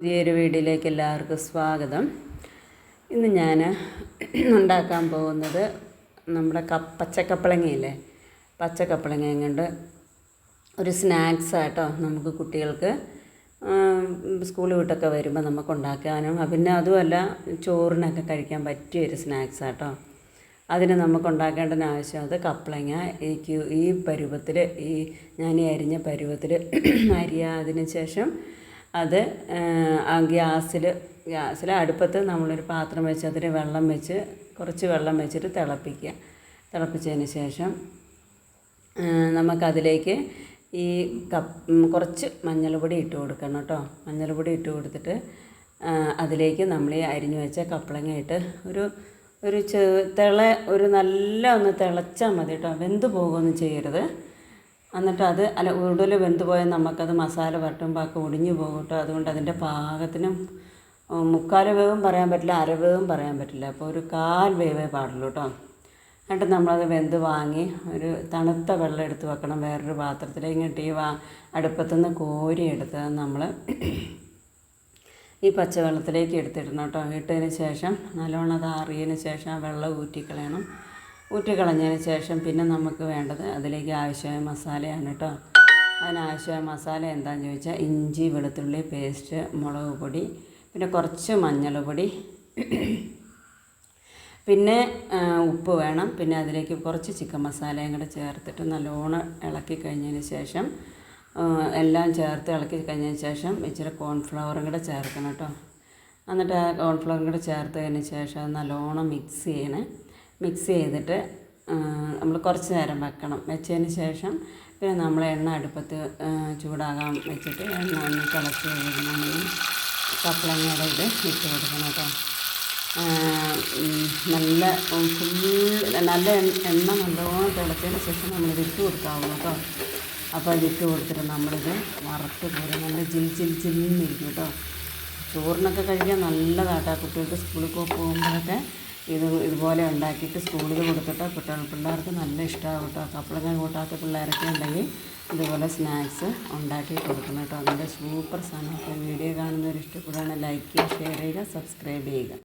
പുതിയൊരു വീഡിയോയിലേക്ക് എല്ലാവർക്കും സ്വാഗതം. ഇന്ന് ഞാൻ ഉണ്ടാക്കാൻ പോകുന്നത് നമ്മുടെ ക പച്ചക്കപ്പളങ്ങയില്ലേ? പച്ചക്കപ്പളങ്ങ കൊണ്ട് ഒരു സ്നാക്സ് ആട്ടോ നമുക്ക് കുട്ടികൾക്ക് സ്കൂൾ വിട്ടൊക്കെ വരുമ്പോൾ നമുക്ക് ഉണ്ടാക്കാനും പിന്നെ അതുമല്ല ചോറിനൊക്കെ കഴിക്കാൻ പറ്റിയ ഒരു സ്നാക്സ് ആട്ടോ. അതിന് നമുക്ക് ഉണ്ടാക്കേണ്ടതിന് ആവശ്യം അത് കപ്പളങ്ങ. ഈ ഈ പരുവത്തിൽ ഈ ഞാൻ ഈ അരിഞ്ഞ പരുവത്തിൽ അരിയാതിന് ശേഷം അത് ആ ഗ്യാസിൽ ഗ്യാസിൽ അടുപ്പത്ത് നമ്മളൊരു പാത്രം വെച്ച് അതിൽ വെള്ളം വെച്ച് കുറച്ച് വെള്ളം വെച്ചിട്ട് തിളപ്പിക്കുക. തിളപ്പിച്ചതിന് ശേഷം നമുക്കതിലേക്ക് ഈ കപ്പ് കുറച്ച് മഞ്ഞൾപ്പൊടി ഇട്ട് കൊടുക്കണം കേട്ടോ. മഞ്ഞൾപ്പൊടി ഇട്ട് കൊടുത്തിട്ട് അതിലേക്ക് നമ്മൾ ഈ അരിഞ്ഞു വെച്ച കപ്പളങ്ങ ഇട്ട് ഒരു ഒരു ചെ തിള ഒരു നല്ല ഒന്ന് തിളച്ചാൽ മതി കേട്ടോ. വെന്ത് പോകുകയൊന്നും ചെയ്യരുത്. എന്നിട്ട് അത് അല്ല കൂടുതൽ വെന്ത് പോയാൽ നമുക്കത് മസാല വരട്ടുമ്പോൾ ഒക്കെ ഒടിഞ്ഞു പോകും കേട്ടോ. അതുകൊണ്ട് അതിന്റെ പാകത്തിനും മുക്കാൽ വേവും പറയാൻ പറ്റില്ല അരവേവും പറയാൻ പറ്റില്ല. അപ്പോൾ ഒരു കാൽ വേവേ പാടുള്ളൂ കേട്ടോ. എന്നിട്ട് നമ്മളത് വെന്ത് വാങ്ങി ഒരു തണുത്ത വെള്ളം എടുത്ത് വെക്കണം വേറൊരു പാത്രത്തിലേക്ക് ഇങ്ങോട്ട് ഈ വാ അടുപ്പത്തുനിന്ന് കോരി എടുത്ത് നമ്മൾ ഈ പച്ചവെള്ളത്തിലേക്ക് എടുത്തിടണം കേട്ടോ. ഇട്ടതിന് ശേഷം നല്ലോണം അത് ആറിയതിന് ശേഷം ആ വെള്ളം ഊറ്റിക്കളയണം. ഊറ്റിക്കളഞ്ഞതിന് ശേഷം പിന്നെ നമുക്ക് വേണ്ടത് അതിലേക്ക് ആവശ്യമായ മസാലയാണ് കേട്ടോ. അതിനാവശ്യമായ മസാല എന്താണെന്ന് ചോദിച്ചാൽ ഇഞ്ചി വെളുത്തുള്ളി പേസ്റ്റ് മുളക് പൊടി പിന്നെ കുറച്ച് മഞ്ഞൾപ്പൊടി പിന്നെ ഉപ്പ് വേണം. പിന്നെ അതിലേക്ക് കുറച്ച് ചിക്കൻ മസാലയും കൂടെ ചേർത്തിട്ട് നല്ലോണം ഇളക്കി കഴിഞ്ഞതിന് ശേഷം എല്ലാം ചേർത്ത് ഇളക്കി കഴിഞ്ഞതിന് ശേഷം ഇച്ചിരി കോൺഫ്ലവറും കൂടെ ചേർക്കണം കേട്ടോ. എന്നിട്ട് ആ കോൺഫ്ലവറും കൂടെ ചേർത്തതിന് ശേഷം നല്ലോണം മിക്സ് ചെയ്യണേ. മിക്സ് ചെയ്തിട്ട് നമ്മൾ കുറച്ച് നേരം വെക്കണം. വെച്ചതിന് ശേഷം പിന്നെ നമ്മൾ എണ്ണ അടുപ്പത്ത് ചൂടാകാൻ വെച്ചിട്ട് എണ്ണ ഒന്ന് തിളച്ച് നമ്മൾ കപ്പളങ്ങയുടെ ഇത് ഇട്ട് കൊടുക്കണം കേട്ടോ. നല്ല ഫുൾ നല്ല എണ്ണ നല്ലോണം തിളച്ചതിന് ശേഷം നമ്മൾ ഇട്ട് കൊടുക്കാവുള്ളൂ കേട്ടോ. അപ്പോൾ അതിട്ട് കൊടുത്തിട്ട് നമ്മളിത് വറുത്ത് പോരും നല്ല ജിൽ ജിൽ ജില്ലിന്നിരിക്കും കേട്ടോ. ചോറിനൊക്കെ കഴിക്കാൻ നല്ലതാട്ടാ കുട്ടികൾക്ക് സ്കൂളിൽ പോകുമ്പോഴൊക്കെ. ഇത് ഇതുപോലെ ഉണ്ടാക്കിയിട്ട് സ്കൂളിൽ കൊടുത്തിട്ട് കുട്ടികൾ പിള്ളേർക്ക് നല്ല ഇഷ്ടമാണ് കേട്ടോ. കപ്പളങ്ങ കൂട്ടാത്ത പിള്ളേരൊക്കെ ഉണ്ടെങ്കിൽ ഇതുപോലെ സ്നാക്സ് ഉണ്ടാക്കി കൊടുക്കണം കേട്ടോ. അതിന്റെ സൂപ്പർ സാധനം. വീഡിയോ കാണുന്നവർ ഇഷ്ടപ്പെടുകയാണെങ്കിൽ ലൈക്ക് ചെയ്യുക ഷെയർ ചെയ്യുക സബ്സ്ക്രൈബ് ചെയ്യുക.